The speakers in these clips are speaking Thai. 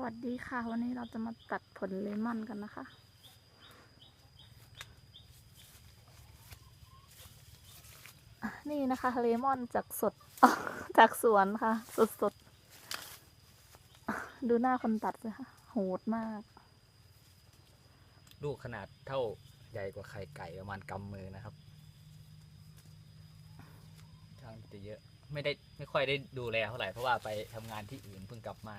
วัสดีค่ะ วันนี้เราจะมาตัดผลเลมอนกันนะคะ นี่นะคะ เลมอนจากสดจากสวนค่ะ สดสดดูหน้าคนตัดเลยค่ะ โหดมาก ลูกขนาดเท่าใหญ่กว่าไข่ไก่ประมาณกำมือนะครับช่างจะเยอะ ไม่ได้ไม่ค่อยได้ดูแลเท่าไหร่เพราะว่าไปทำงานที่อื่นเพิ่งกลับมา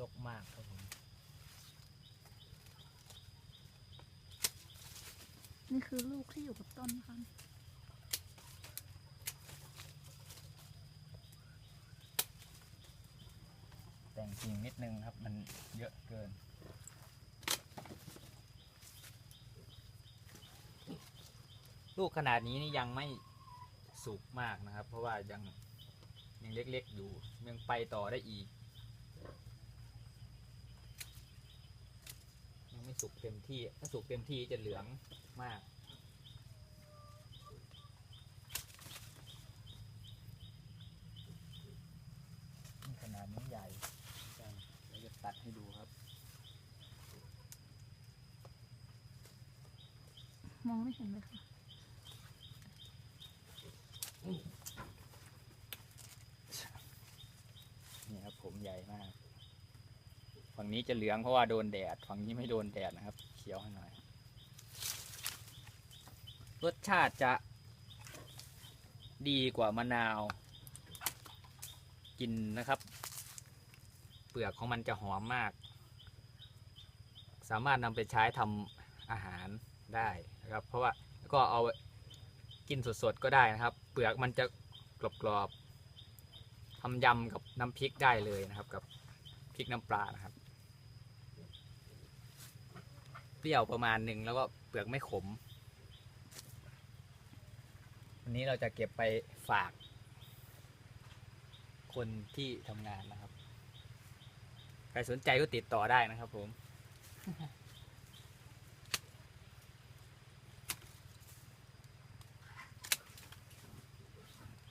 รคมากครับผม นี่คือลูกที่อยู่กับต้นค่ะแต่งจริงนิดนึงครับ มันเยอะเกิน ลูกขนาดนี้นี่ยังไม่สุกมากนะครับ เพราะว่ายังยังเล็กๆอยู่ยังไปต่อได้อีก ยังไม่ สุกเต็มที่ ถ้าสุกเต็มที่จะเหลืองมาก ขนาดนี้ใหญ่เดี๋ยวจะตัดให้ดูครับ มองไม่เห็นเลยค่ะ นี่ครับผมใหญ่มาก ฝั่งนี้จะเหลืองเพราะว่าโดนแดด ฝั่งนี้ไม่โดนแดดนะครับ เขียวให้หน่อย รสชาติจะดีกว่ามะนาว กินนะครับ เปลือกของมันจะหอมมาก สามารถนำไปใช้ทำอาหารได้นะครับ เพราะว่าก็เอากินสดๆก็ได้นะครับ เปลือกมันจะกรอบๆทำยำกับน้ำพริกได้เลยนะครับ กับพริกน้ำปลานะครับ เป รี้ยวประมาณหนึ่งแล้วก็เปลือกไม่ขม วันนี้เราจะเก็บไปฝาก คนที่ทำงานนะครับ ใครสนใจก็ติดต่อได้นะครับผม